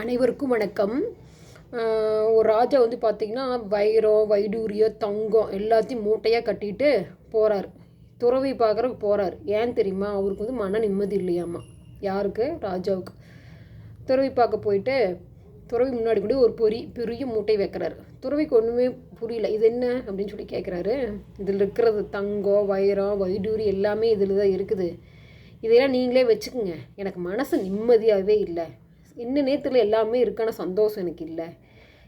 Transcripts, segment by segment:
அனைவருக்கும் வணக்கம். ஒரு ராஜா வந்து பார்த்திங்கன்னா வைரம் வைடூரியம் தங்கம் எல்லாத்தையும் மூட்டையாக கட்டிட்டு போகிறார் துறவி பார்க்குறக்கு போகிறார் ஏன் தெரியுமா? அவருக்கு வந்து மன நிம்மதி இல்லையாம்மா யாருக்கு? ராஜாவுக்கு. துறவி பார்க்க போயிட்டு துறவி முன்னாடி கூட ஒரு பொறி பெரிய மூட்டை வைக்கிறாரு. துறவிக்கு ஒன்றுமே புரியல. இது என்ன அப்படின்னு சொல்லி கேட்குறாரு இதில் இருக்கிறது தங்கம் வைரம் வைடூரி எல்லாமே இதில் தான் இருக்குது. இதையெல்லாம் நீங்களே வச்சுக்கோங்க. எனக்கு மனசு நிம்மதியாகவே இல்லை. என்ன நேரத்தில் எல்லாமே இருக்கான சந்தோஷம் எனக்கு இல்லை.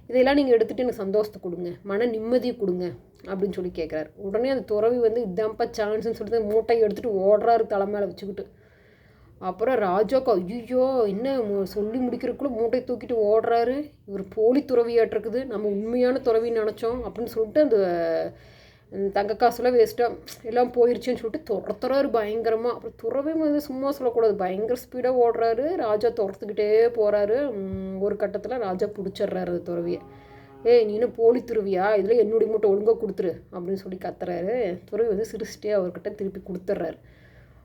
இதையெல்லாம் நீங்கள் எடுத்துகிட்டு எனக்கு சந்தோஷத்தை கொடுங்க. மன நிம்மதியை கொடுங்க அப்படின்னு சொல்லி கேட்குறாரு உடனே அந்த துறவி வந்து இதான்ப்பா சான்ஸ்னு சொல்லிட்டு மூட்டையை எடுத்துகிட்டு ஓடுறாரு தலை மேலே வச்சுக்கிட்டு. அப்புறம் ராஜாக்கா ஐயோ என்ன சொல்லி முடிக்கிறதுக்குள்ளே மூட்டை தூக்கிட்டு ஓடுறாரு? இவர் போலி துறவியாட்டிருக்குது நம்ம உண்மையான துறவின்னு நினச்சோம். அப்படின்னு சொல்லிட்டு அந்த தங்க காசுலாம் வேஸ்ட்டாக எல்லாம் போயிடுச்சுன்னு சொல்லிட்டு துரத்துறாரு பயங்கரமாக அப்புறம் துறவி வந்து சும்மா சொல்லக்கூடாது. பயங்கர ஸ்பீடாக ஓடுறாரு. ராஜா துரத்துக்கிட்டே போகிறாரு ஒரு கட்டத்தில் ராஜா பிடிச்சிடுறாரு அது துறவியை. ஏய் நீ போலி துருவியா இதில் என்னுடைய மூட்டை ஒழுங்காக கொடுத்துரு. அப்படின்னு சொல்லி கத்துறாரு. துறவி வந்து சிரிச்சிட்டே அவர்கிட்ட திருப்பி கொடுத்துட்றாரு.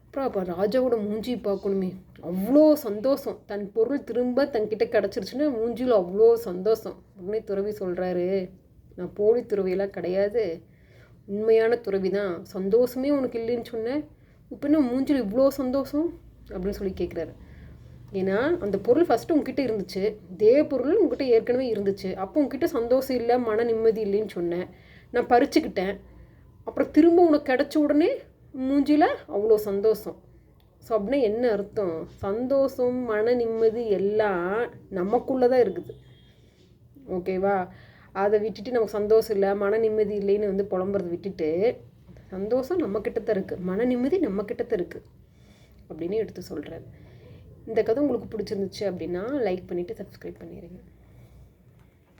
அப்புறம் அப்போ ராஜாவோட மூஞ்சி பார்க்கணுமே. அவ்வளோ சந்தோஷம். தன் பொருள் திரும்ப தன்கிட்ட கிடச்சிருச்சுன்னா மூஞ்சியில் அவ்வளோ சந்தோஷம். உடனே துறவி சொல்கிறாரு நான் போலி துறவியெல்லாம் கிடையாது. உண்மையான துறவி தான். சந்தோஷமே உனக்கு இல்லைன்னு சொன்னேன் இப்போ என்ன மூஞ்சில் இவ்வளோ சந்தோஷம்? அப்படின்னு சொல்லி கேட்குறாரு ஏன்னா அந்த பொருள் ஃபஸ்ட்டு உங்ககிட்ட இருந்துச்சு. இதே பொருள் உங்ககிட்ட ஏற்கனவே இருந்துச்சு. அப்போ உங்ககிட்ட சந்தோஷம் இல்லை மன நிம்மதி இல்லைன்னு சொன்னேன் நான் பறிச்சுக்கிட்டேன். அப்புறம் திரும்ப உனக்கு கிடச்ச உடனே மூஞ்சியில் அவ்வளோ சந்தோஷம். ஸோ அப்படின்னா என்ன அர்த்தம்? சந்தோஷம் மன நிம்மதி எல்லாம் நமக்குள்ளே தான் இருக்குது ஓகேவா அதை விட்டுட்டு நமக்கு சந்தோஷம் இல்லை மன நிம்மதி இல்லைன்னு வந்து புலம்புறதை விட்டுட்டு சந்தோஷம் நம்மக்கிட்ட தான் இருக்குது மன நிம்மதி நம்மக்கிட்ட தான் இருக்குது அப்படின்னு எடுத்து சொல்கிறேன் இந்த கதை உங்களுக்கு பிடிச்சிருந்துச்சு அப்படின்னா லைக் பண்ணிவிட்டு சப்ஸ்கிரைப் பண்ணிடுங்க